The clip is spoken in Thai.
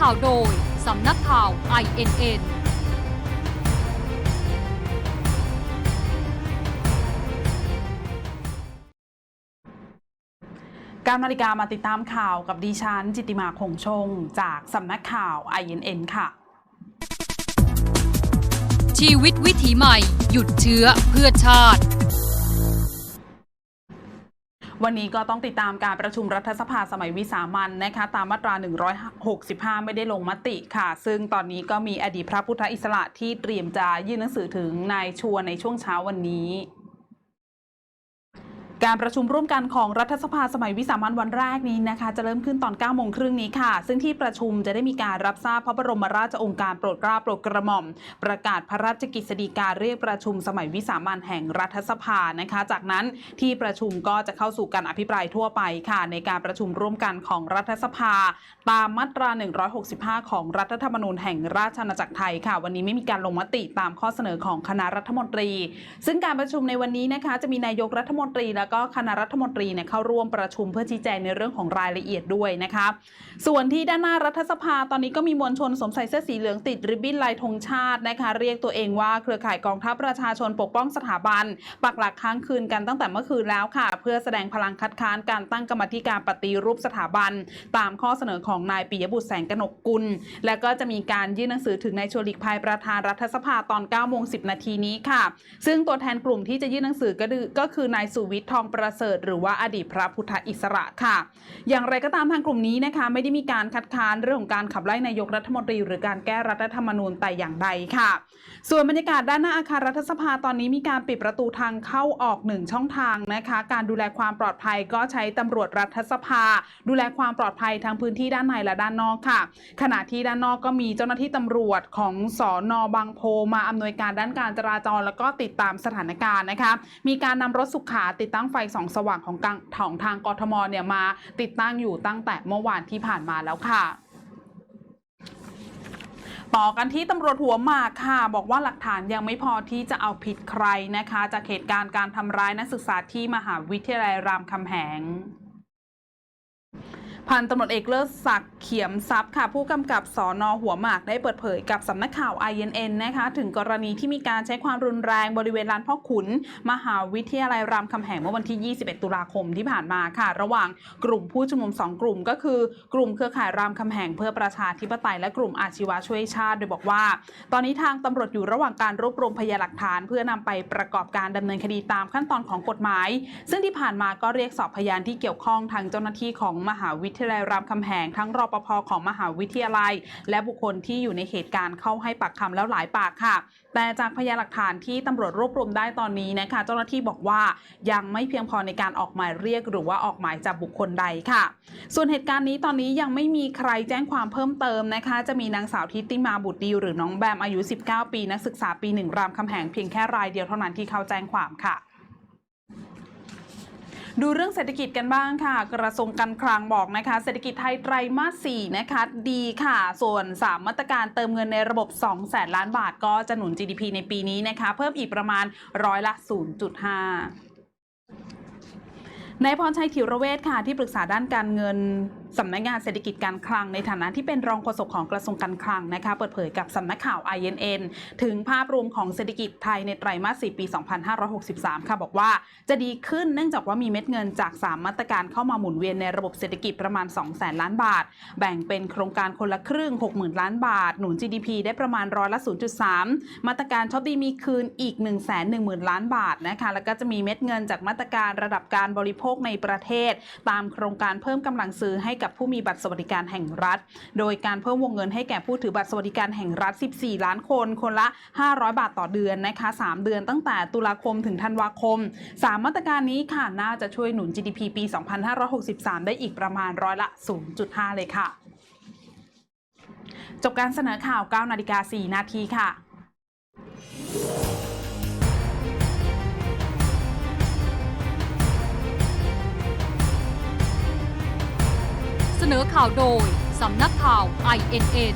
ข่าวโดย สำนักข่าว INN การนาฬิกามาติดตามข่าวกับดิฉัน จิตติมาคงชง จากสำนักข่าว INN ค่ะ ชีวิตวิถีใหม่ หยุดเชื้อเพื่อชาติ วันนี้ก็ต้องติดตามการประชุมรัฐสภาสมัยวิสามันนะคะตามมาตรา 165 ไม่ได้ลงมติค่ะ ซึ่งตอนนี้ก็มีอดีตพระพุทธอิสระที่เตรียมจะยื่นหนังสือถึงนายชัวในช่วงเช้าวันนี้ การประชุมร่วมกันของรัฐสภาสมัยวิสามันวันแรกนี้นะคะ จะเริ่มขึ้นตอน9โมงครึ่งนี้ค่ะ ซึ่งที่ประชุมจะได้มีการรับทราบพระบรมราชโองการโปรดเกล้าโปรดกระหม่อม ประกาศพระราชกิจสีกาเรียกประชุมสมัยวิสามันแห่งรัฐสภานะคะ จากนั้นที่ประชุมก็จะเข้าสู่การอภิปรายทั่วไปค่ะ ในการประชุมร่วมกันของรัฐสภา ตามมาตรา 165 ของรัฐธรรมนูญแห่งราชอาณาจักรไทยค่ะ วันนี้ไม่มีการลงมติตามข้อเสนอของคณะรัฐมนตรี ซึ่งการประชุมในวันนี้นะคะจะมีนายกรัฐมนตรีแล้วก็คณะรัฐมนตรีเนี่ยเข้าร่วมประชุมเพื่อชี้แจงในเรื่องของรายละเอียดด้วยนะคะส่วนที่ด้านหน้ารัฐสภาตอนนี้ก็มีมวลชนสวมใส่เสื้อสีเหลืองติดริบบิ้นลายธงชาตินะคะ เรียกตัวเองว่าเครือข่ายกองทัพประชาชนปกป้องสถาบัน ปักหลักค้างคืนกันตั้งแต่เมื่อคืนแล้วค่ะ เพื่อแสดงพลังคัดค้านการตั้งกรรมธิการปฏิรูปสถาบัน ตามข้อเสนอของนายปิยบุตรแสงกนกกุล และก็จะมีการยื่นหนังสือถึงนายชวนหลีกภัยประธานรัฐสภาตอน9โมง10 นาทีนี้ค่ะ ซึ่งตัวแทนกลุ่มที่จะยื่นหนังสือก็คือก็คือนายสุวิทย์ทองประเสริฐหรือว่าอดีตพระพุทธอิสระค่ะ อย่างไรก็ตามทางกลุ่มนี้นะคะ ไม่ได้มีการคัดค้านเรื่องของการขับไล่นายกรัฐมนตรี หรือการแก้รัฐธรรมนูญแต่อย่างใดค่ะ ส่วนบรรยากาศด้านหน้าอาคารรัฐสภาตอนนี้มีการปิดประตูทางเข้าออกหนึ่งช่องทางนะคะ การดูแลความปลอดภัยก็ใช้ตำรวจรัฐสภา ดูแลความปลอดภัยทั้งพื้นที่ด้านในและด้านนอกค่ะ ขณะที่ด้านนอกก็มีเจ้าหน้าที่ตำรวจของสอนอบางโพมาอำนวยการด้านการจราจร แล้วก็ติดตามสถานการณ์นะคะ มีการนำรถสุขาติดตั้งไฟส่องสว่างของกลางของทางกทมเนี่ยมาติดตั้งอยู่ตั้งแต่เมื่อวานที่ผ่านมาแล้วค่ะต่อกันที่ตำรวจหัวหมากค่ะ บอกว่าหลักฐานยังไม่พอที่จะเอาผิดใครนะคะ จากเหตุการณ์การทำร้ายนักศึกษาที่มหาวิทยาลัยรามคำแหง พันตำรวจเอกเลิศศักดิ์เขียมทรัพย์ค่ะ ผู้กำกับสอนอหัวหมากได้เปิดเผยกับสำนักข่าว INN นะคะ ถึงกรณีที่มีการใช้ความรุนแรงบริเวณลานพ่อขุน มหาวิทยาลัยรามคำแหงเมื่อวันที่ 21 ตุลาคมที่ผ่านมาค่ะ ระหว่างกลุ่มผู้ชุมนุม 2 กลุ่มก็คือ กลุ่มเครือข่ายรามคำแหงเพื่อประชาธิปไตยและกลุ่มอาชีวะช่วยชาติ โดยบอกว่า ตอนนี้ทางตำรวจอยู่ระหว่างการรวบรวมพยานหลักฐาน เพื่อนำไปประกอบการดำเนินคดีตามขั้นตอนของกฎหมาย ซึ่งที่ผ่านมาก็เรียกสอบพยานที่เกี่ยวข้องทางเจ้าหน้าที่ของมหาวิทยาลัยรามคำแหงทั้งรปภของมหาวิทยาลัย และบุคคลที่อยู่ในเหตุการณ์เข้าให้ปากคำแล้วหลายปากค่ะ แต่จากพยานหลักฐานที่ตำรวจรวบรวมได้ตอนนี้นะคะ เจ้าหน้าที่บอกว่ายังไม่เพียงพอในการออกหมายเรียก หรือว่าออกหมายจับบุคคลใดค่ะ ส่วนเหตุการณ์นี้ตอนนี้ยังไม่มีใครแจ้งความเพิ่มเติมนะคะ จะมีนางสาวทิติมาบุตรดีหรือน้องแบมอายุ 19 ปีนักศึกษาปีหนึ่งรามคำแหงเพียงแค่รายเดียวเท่านั้นที่เข้าแจ้งความค่ะ ดูเรื่องเศรษฐกิจกันบ้างค่ะ กระทรวงการคลังบอกนะคะ เศรษฐกิจไทยไตรมาส4นะคะดีค่ะ ส่วน 3 มาตรการเติมเงินในระบบ 2 แสนล้านบาทก็จะหนุน GDP ในปีนี้นะคะ เพิ่มอีกประมาณร้อยละ 0.5นายพรชัยถิวระเวศค่ะที่ปรึกษาด้านการเงิน สำนักงานเศรษฐกิจการคลังในฐานะที่เป็นรองโฆษกของกระทรวงการคลังนะคะเปิดเผยกับสำนักข่าว INN ถึงภาพรวมของเศรษฐกิจไทยในไตรมาส 4 ปี 2563 ค่ะบอกว่าจะดีขึ้นเนื่องจากว่ามีเม็ดเงินจาก 3 มาตรการเข้ามาหมุนเวียนในระบบเศรษฐกิจประมาณ 2 0แสนล้านบาท แบ่งเป็นโครงการคนละครึ่ง 60,000 ล้านบาท หนุน GDP ได้ประมาณร้อยละ 0.3 มาตรการช็อปดีมีคืนอีก 1 1 0 0 0 0 ล้านบาทนะคะแล้วก็จะมีเม็ดเงินจากมาตรการระดับการบริโภคในประเทศ ตามโครงการเพิ่มกำลังซื้อให้กับผู้มีบัตรสวัสดิการแห่งรัฐ โดยการเพิ่มวงเงินให้แก่ผู้ถือบัตรสวัสดิการแห่งรัฐ 14 ล้านคน คนละ 500 บาทต่อเดือนนะคะ 3 เดือนตั้งแต่ตุลาคมถึงธันวาคม 3 มาตรการนี้ค่ะ น่าจะช่วยหนุน GDP ปี 2563 ได้อีกประมาณร้อยละ 0.5 เลยค่ะ จบการเสนอข่าว 9 นาฬิกา 4 นาทีค่ะ นอข่าวโดย สำนักข่าว INN